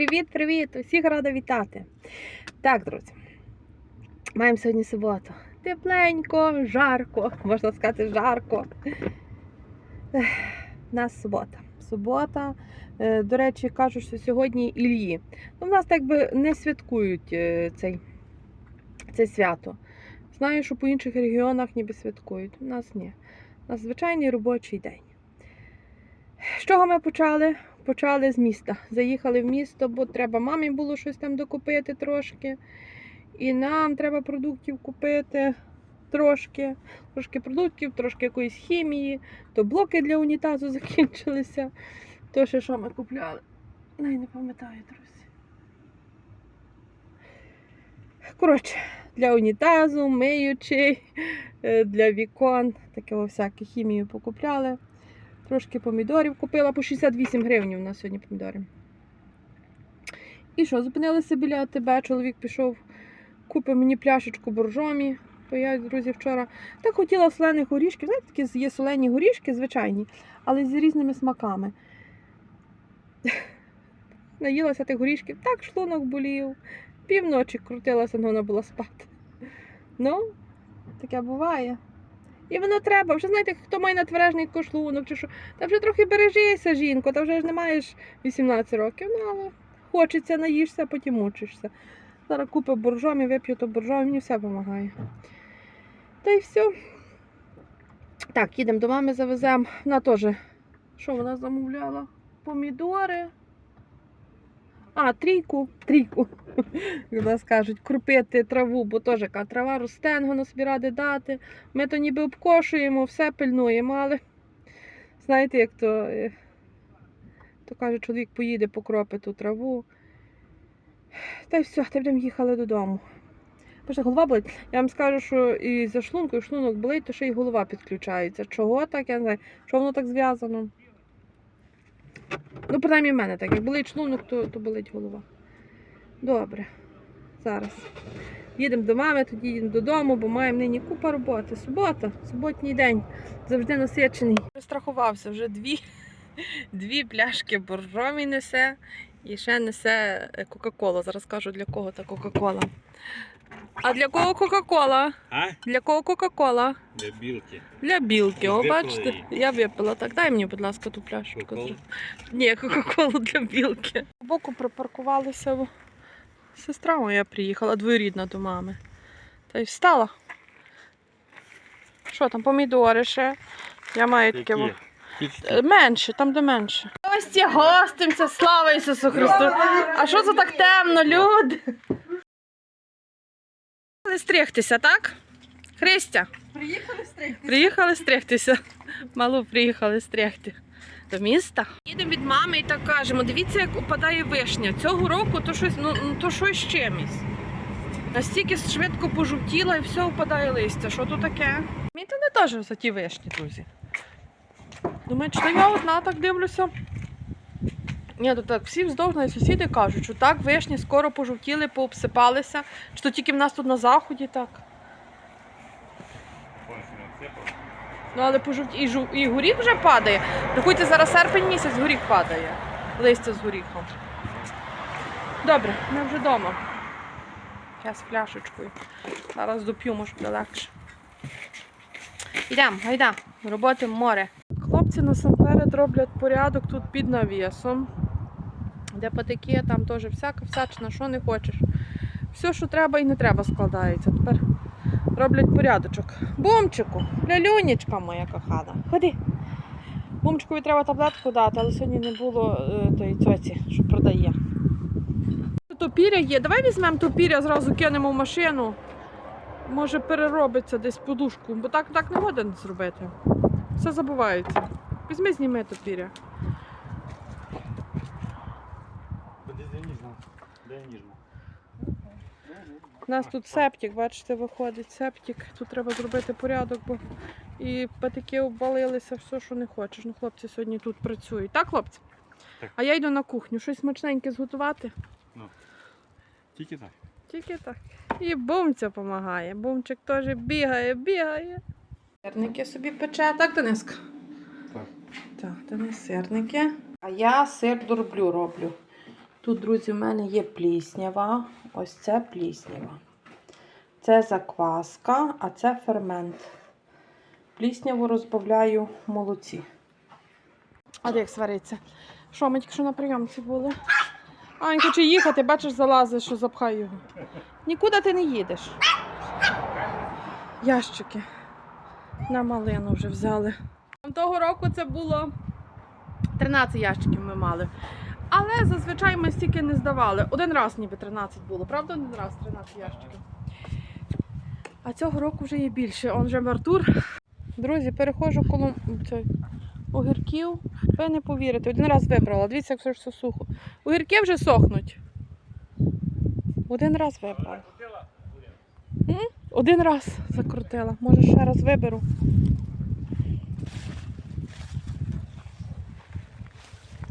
Привіт-привіт! Усіх рада вітати. Так, друзі, маємо сьогодні суботу. Тепленько, жарко, можна сказати, жарко. У нас субота. Субота. Е, До речі, кажуть, що сьогодні Ільї. Ну, в нас так би не святкують е, цей, це свято. Знаю, що по інших регіонах ніби святкують. У нас ні. У нас звичайний робочий день. З чого ми почали? Почали з міста. Заїхали в місто, бо треба мамі було щось там докупити трошки. І нам треба продуктів купити трошки. Трошки продуктів, трошки якоїсь хімії, то блоки для унітазу закінчилися. То ще що ми купляли? Най не пам'ятаю, друзі. Коротше, для унітазу, миючий, е, для вікон, таке всяке хімію покупляли. Трошки помідорів купила по 68 гривень у нас сьогодні помідори. І що, зупинилися біля АТБ, чоловік пішов, купив мені пляшечку боржомі. Бо я, друзі, вчора так хотіла солених горішків. Знаєте, такі є солені горішки, звичайні, але з різними смаками. Наїлася тих горішків, так шлунок болів. Півночі крутилася, вона була спати. Ну, таке буває. І воно треба. Вже знаєте, хто має натвережний кошлунок чи що. Та вже трохи бережися, жінко, та вже ж не маєш 18 років, ну але хочеться, наїшся, а потім мучишся. Зараз купив боржомі, вип'ю то боржомі, мені все допомагає. Та й все. Так, їдемо до мами, завеземо. Вона теж. Що вона замовляла? Помідори. А, трійку, трійку. Як нас кажуть, крупити траву, бо теж яка трава росте, собі ради дати. Ми то ніби обкошуємо, все пильнуємо, але знаєте, як то, е, то каже, чоловік поїде покропи ту траву. Та й все, та будемо їхали додому. Боже, голова болить. Я вам скажу, що і за шлунку, і шлунок болить, то ще й голова підключається. Чого так, я не знаю. Що воно так зв'язано? Ну, принаймні в мене так. Як болить шлунок, то, то болить голова. Добре. Зараз. Їдемо до мами, тоді їдемо додому, бо маємо нині купа роботи. Субота, суботній день. Завжди насичений. Страхувався вже дві, дві пляшки боржомі несе і ще несе е, Кока-Кола. Зараз кажу, для кого та Кока-Кола. А для кого Кока-Кола? А? Для кого Кока-Кола? Для білки. Для білки. О, бачите, я випила. Так, дай мені, будь ласка, ту пляшечку. Ні, Кока-Колу для білки. Боку припаркувалися. Сестра моя приїхала, двоюрідна до мами. Та й встала. Що там, помідори ще? Я маю таке. Е, Менше, там де менше. Гості, гостимся, слава Ісусу Христу! А що це так темно, люди? Приїхали стригтися, так? Христя? Приїхали стригти. Приїхали стригтися. Малу приїхали стригти. До міста. Їдемо від мами і так кажемо: дивіться, як опадає вишня. Цього року то щось, ну, ну, то щось чимось. Настільки швидко пожовтіла і все опадає листя. Що то таке? Мені то не теж за ті вишні, друзі. Думаю, що я одна так дивлюся. Ні, то так всі вздовж навіть сусіди кажуть, що так вишні скоро пожовтіли, пообсипалися. Чи то тільки в нас тут на заході так. Ну, але пожовті... і, жу... і горіх вже падає. Рахуйте, зараз серпень місяць горіх падає. Листя з горіхом. Добре, ми вже вдома. Я з пляшечкою. Зараз доп'ю, може буде легше. Йдемо, гайда, роботи море. Хлопці насамперед роблять порядок тут під навісом. Де патики, там теж всяка всячина, що не хочеш. Все, що треба і не треба, складається. Тепер роблять порядочок. Бумчику, лялюнечка моя кохана. Ходи. Бумчикові треба таблетку дати, але сьогодні не було е, тої цьоці, що продає. Топіря є. Давай візьмемо топіря, зразу кинемо в машину. Може переробиться десь подушку, бо так, так не годен зробити. Все забувається. Візьми, зніми топіря. Куди де ніжно? Де ніжно? У нас тут септик, бачите, виходить септик. Тут треба зробити порядок, бо і патики обвалилися, все, що не хочеш. Ну, хлопці сьогодні тут працюють. Так, хлопці? Так. А я йду на кухню, щось смачненьке зготувати. Тільки так. Тільки так. І бумця допомагає. Бумчик теж бігає, бігає. Сирники собі пече, так, Дениска? Так. Так, Денис сирники. А я сир дорблю роблю. Тут, друзі, в мене є пліснява. Ось це пліснява. Це закваска, а це фермент. Плісняву розбавляю в молоці. А як свариться? Що, ми тільки що на прийомці були? А, він хоче їхати, бачиш, залазиш, що запхай його. Нікуди ти не їдеш. Ящики. На малину вже взяли. Того року це було 13 ящиків ми мали. Але зазвичай ми стільки не здавали. Один раз ніби 13 було, правда? Один раз 13 ящиків. А цього року вже є більше. Он же Артур. Друзі, переходжу коло огірків. Ви не повірите. Один раз вибрала. Дивіться, як все ж все сухо. Огірки вже сохнуть. Один раз вибрала. Один раз закрутила. Може ще раз виберу.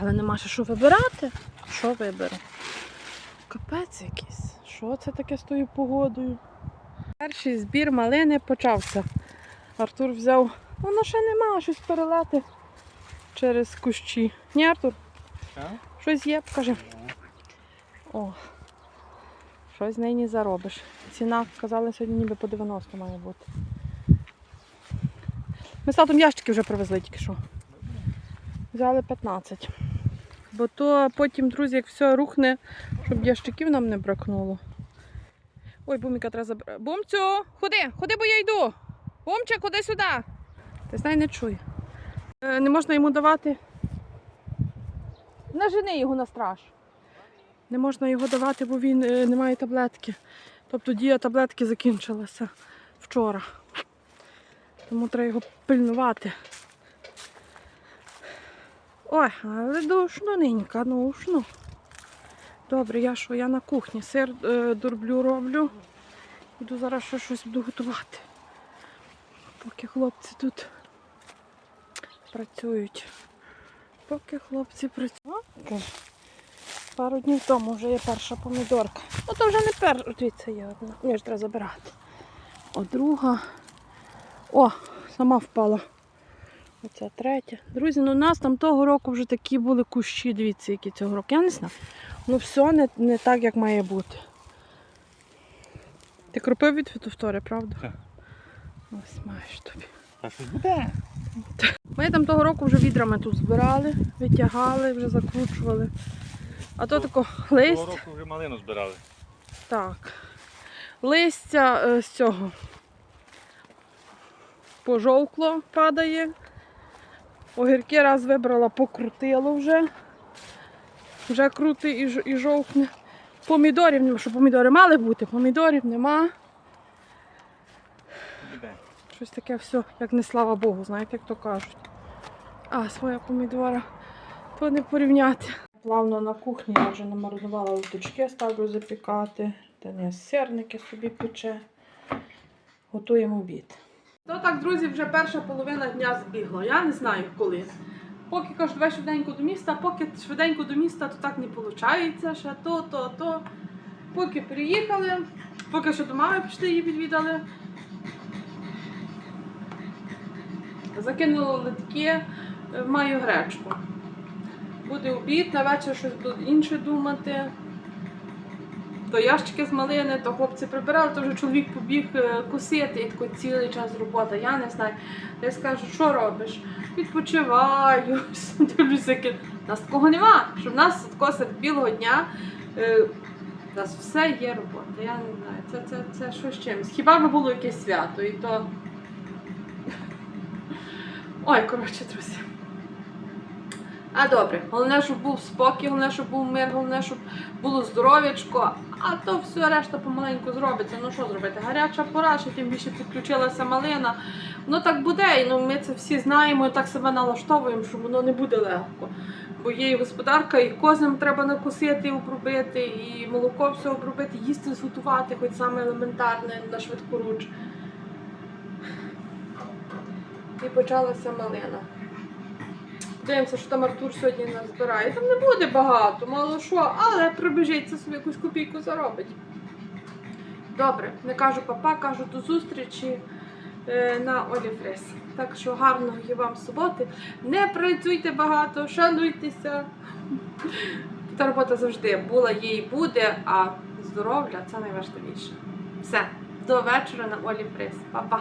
Але нема ще що вибирати. Що виберу? Капець якийсь. Що це таке з тою погодою? Перший збір малини почався. Артур взяв. Воно ще нема, щось перелети через кущі. Ні, Артур, щось є, покажи. О, щось нині заробиш. Ціна, казали, сьогодні ніби по 90 має бути. Ми з татом ящики вже привезли тільки що. Взяли 15. Бо то потім, друзі, як все рухне, щоб ящиків нам не бракнуло. Ой, буміка треба забрати. Бумцю, ходи, ходи, бо я йду. Бумчик, ходи сюди. Ти знай, не чує. Е, не можна йому давати. Нажени його на страж. Не можна його давати, бо він е, не має таблетки. Тобто дія таблетки закінчилася вчора. Тому треба його пильнувати. Ой, але душно ненька, душно. Добре, я що, я на кухні сир е, дурблю роблю. Буду зараз ще щось буду готувати. Поки хлопці тут працюють. Поки хлопці працюють. Пару днів тому вже є перша помідорка. Ну то вже не перша, дивіться, є одна. Мені ж треба забирати. О, друга. О, сама впала. Оця третя. Друзі, ну у нас там того року вже такі були кущі, дивіться, які цього року. Я не знаю. Ну все не, не так, як має бути. Ти кропив від фітофтори, правда? Так. Ось маєш тобі. Та щось буде. Ми там того року вже відрами тут збирали, витягали, вже закручували. А то тако Того року вже малину збирали. Так. Листя е, з цього пожовкло, падає. Огірки раз вибрала, покрутило вже. Вже крути і, ж- і жовкне. Помідорів нема, що помідори мали бути, помідорів нема. Щось таке все, як не слава Богу, знаєте, як то кажуть. А, своя помідора, то не порівняти. Плавно на кухні я вже намаринувала луточки, ставлю запікати. Денис сирники собі пече. Готуємо обід. То так, друзі, вже перша половина дня збігла. Я не знаю коли. Поки кажу, давай швиденько до міста, поки швиденько до міста, то так не виходить. Ще то, то, то. Поки приїхали, поки що до мами пішли її відвідали. Закинула литки, е, маю гречку. Буде обід, на вечір щось інше думати. То ящики з малини, то хлопці прибирали, то вже чоловік побіг е, косити і тако цілий час робота. Я не знаю. Та Я скажу, що робиш? Відпочиваю, дивлюся. Нас такого нема. Що в нас такого серед білого дня. е, У нас все є робота. Я не знаю. Це, це, це щось чимось. Хіба би було якесь свято, і то. Ой, коротше, друзі. А добре, головне, щоб був спокій, головне, щоб був мир, головне, щоб було здоров'ячко, а то все решта помаленьку зробиться. Ну що зробити? Гаряча пора, ще тим більше підключилася малина. Ну так буде, і ну, ми це всі знаємо, і так себе налаштовуємо, що воно не буде легко. Бо є і господарка, і козам треба накосити, обробити, і молоко все обробити, їсти зготувати, хоч саме елементарне на швидкоруч. І почалася малина. Дивимося, що там Артур сьогодні нас збирає. Там не буде багато, мало що, але прибіжиться собі якусь копійку заробить. Добре, не кажу папа, кажу до зустрічі е, на Оліфрес. Так що гарної вам суботи. Не працюйте багато, шануйтеся. Та робота завжди була, є і буде, а здоров'я це найважливіше. Все, до вечора на Олі Фрис. Па-па!